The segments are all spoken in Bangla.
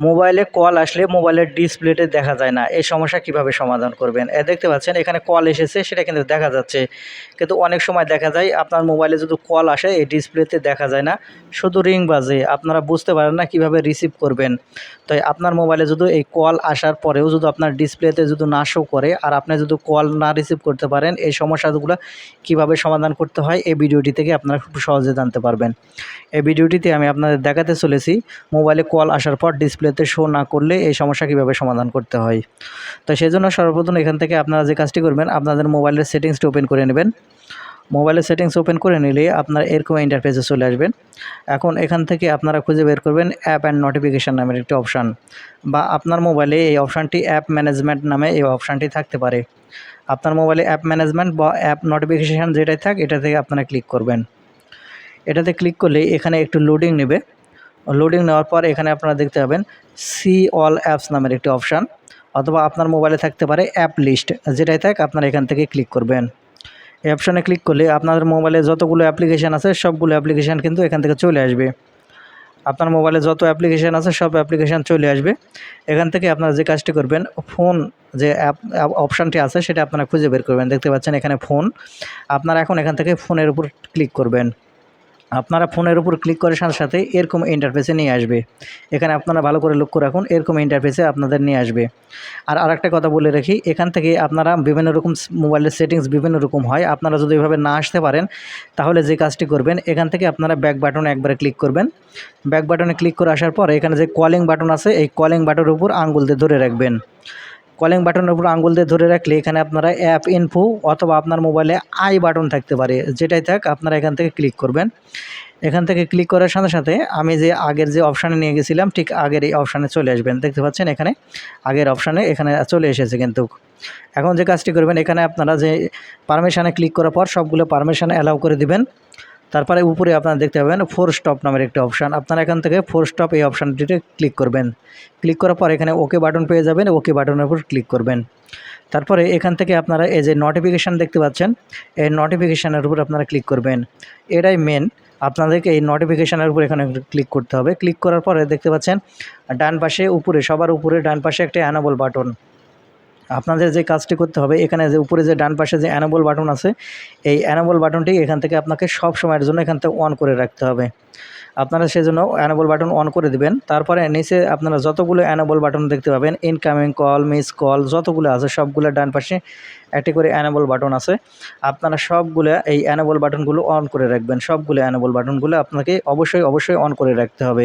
মোবাইলে কল আসলে মোবাইলের ডিসপ্লেতে দেখা যায় না। এই সমস্যা কীভাবে সমাধান করবেন? এ দেখতে পাচ্ছেন, এখানে কল এসেছে, সেটা কিন্তু দেখা যাচ্ছে। কিন্তু অনেক সময় দেখা যায়, আপনার মোবাইলে যদি কল আসে, এই ডিসপ্লেতে দেখা যায় না। শুধু রিং বাজে, আপনারা বুঝতে পারেন না কীভাবে রিসিভ করবেন। তাই আপনার মোবাইলে যদি এই কল আসার পরেও যদি আপনার ডিসপ্লেতে যদি না শো করে, আর আপনি যদি কল না রিসিভ করতে পারেন, এই সমস্যাগুলো কীভাবে সমাধান করতে হয়, এই ভিডিওটি থেকে আপনারা খুব সহজে জানতে পারবেন। এই ভিডিওটিতে আমি আপনাদের দেখাতে চলেছি, মোবাইলে কল আসার পর ডিসপ্লেতে শো না করলে এই সমস্যা কীভাবে সমাধান করতে হয়। তো সেই জন্য সর্বপ্রথম এখান থেকে আপনারা যে কাজটি করবেন, আপনাদের মোবাইলের সেটিংসটি ওপেন করে নেবেন। মোবাইলের সেটিংস ওপেন করে নিলে আপনার এরকম ইন্টারফেসে চলে আসবেন। এখন এখান থেকে আপনারা খুঁজে বের করবেন অ্যাপ অ্যান্ড নোটিফিকেশান নামের একটি অপশান বা আপনার মোবাইলে এই অপশানটি অ্যাপ ম্যানেজমেন্ট নামে এই অপশানটি থাকতে পারে। আপনার মোবাইলে অ্যাপ ম্যানেজমেন্ট বা অ্যাপ নোটিফিকেশান যেটাই থাক এটা থেকে আপনারা ক্লিক করবেন। এটাতে ক্লিক করলে এখানে একটু লোডিং নেবে। লোডিং নেওয়ার পর এখানে আপনারা দেখতে পাবেন সি অল অ্যাপস নামের একটি অপশান অথবা আপনার মোবাইলে থাকতে পারে অ্যাপ লিস্ট যেটাই থাক আপনারা এখান থেকে ক্লিক করবেন। এই অপশানে ক্লিক করলে আপনাদের মোবাইলে যতগুলো অ্যাপ্লিকেশান আছে, সবগুলো অ্যাপ্লিকেশান কিন্তু এখান থেকে চলে আসবে। আপনার মোবাইলে যত অ্যাপ্লিকেশান আছে, সব অ্যাপ্লিকেশান চলে আসবে। এখান থেকে আপনারা যে কাজটি করবেন ফোন যে অ্যাপ অপশানটি আছে, সেটা আপনারা খুঁজে বের করবেন। দেখতে পাচ্ছেন এখানে ফোন আপনারা এখন এখান থেকে ফোনের উপর ক্লিক করবেন। আপনারা ফোনের উপর ক্লিক করার সাথে সাথে এরকম ইন্টারফেসে নিয়ে আসবে। এখানে আপনারা ভালো করে লক্ষ্য রাখুন, এরকম ইন্টারফেসে আপনাদের নিয়ে আসবে। আর আরেকটা কথা বলে রাখি, এখান থেকে আপনারা বিভিন্ন রকম মোবাইলের সেটিংস বিভিন্ন রকম হয়। আপনারা যদি এভাবে না আসতে পারেন, তাহলে যে কাজটি করবেন, এখান থেকে আপনারা ব্যাক বাটনে একবারে ক্লিক করবেন। ব্যাক বাটনে ক্লিক করে আসার পর, এখানে যে কলিং বাটন আছে, এই কলিং বাটনের উপর আঙ্গুল দিয়ে ধরে রাখবেন। কলিং বাটনের উপর আঙ্গুল দিয়ে ধরে রাখলে এখানে আপনারা অ্যাপ ইনফো অথবা আপনার মোবাইলে আই বাটন থাকতে পারে। যেটাই থাক, আপনারা এখান থেকে ক্লিক করবেন। এখান থেকে ক্লিক করার সাথে সাথে আমি যে আগের যে অপশানে নিয়ে গেছিলাম, ঠিক আগের এই অপশানে চলে আসবেন। দেখতে পাচ্ছেন এখানে? আগের অপশানে এখানে চলে এসেছে কিন্তু। এখন যে কাজটি করবেন, এখানে আপনারা যে পারমিশানে ক্লিক করার পর সবগুলো পারমিশান অ্যালাউ করে দিবেন। তারপরে উপরে আপনারা দেখতে পাবেন ফোর স্টপ নামের একটি অপশান আপনারা এখান থেকে ফোর স্টপ এই অপশানটিতে ক্লিক করবেন। ক্লিক করার পর এখানে ওকে বাটন পেয়ে যাবেন। ওকে বাটনের উপর ক্লিক করবেন। তারপরে এখান থেকে আপনারা এই যে নোটিফিকেশান দেখতে পাচ্ছেন, এই নোটিফিকেশানের উপর আপনারা ক্লিক করবেন। এটাই মেন আপনাদেরকে এই নোটিফিকেশানের উপর এখানে ক্লিক করতে হবে। ক্লিক করার পরে দেখতে পাচ্ছেন, ডান পাশে উপরে, সবার উপরে ডান পাশে একটা অ্যানাবল বাটন আপনাদের যে কাজটি করতে হবে, এখানে যে উপরে যে ডান পাশে যে অ্যানাবল বাটন আছে, এই অ্যানাবল বাটনটি এখান থেকে আপনাকে সব সময়ের জন্য এখান থেকে অন করে রাখতে হবে। আপনারা সেজন্য অ্যানাবল বাটন অন করে দিবেন। তারপরে নিচে আপনারা যতগুলো অ্যানাবল বাটন দেখতে পাবেন ইনকামিং কল মিস কল যতগুলো আছে সবগুলো ডান পাশে একটি করে অ্যানাবল বাটন আছে। আপনারা সবগুলো এই অ্যানাবল বাটনগুলো অন করে রাখবেন। সবগুলো অ্যানাবল বাটনগুলো আপনাকে অবশ্যই অবশ্যই অন করে রাখতে হবে।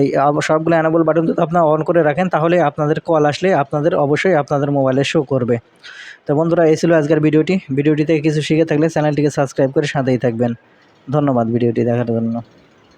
এই সবগুলো অ্যানাবল বাটন যদি আপনারা অন করে রাখেন, তাহলে আপনাদের কল আসলে আপনাদের অবশ্যই আপনাদের মোবাইলে শো করবে। তো বন্ধুরা, এই ছিল আজকের ভিডিওটি। ভিডিওটি থেকে কিছু শিখে থাকলে চ্যানেলটিকে সাবস্ক্রাইব করে সাথেই থাকবেন। ধন্যবাদ ভিডিওটি দেখার জন্য।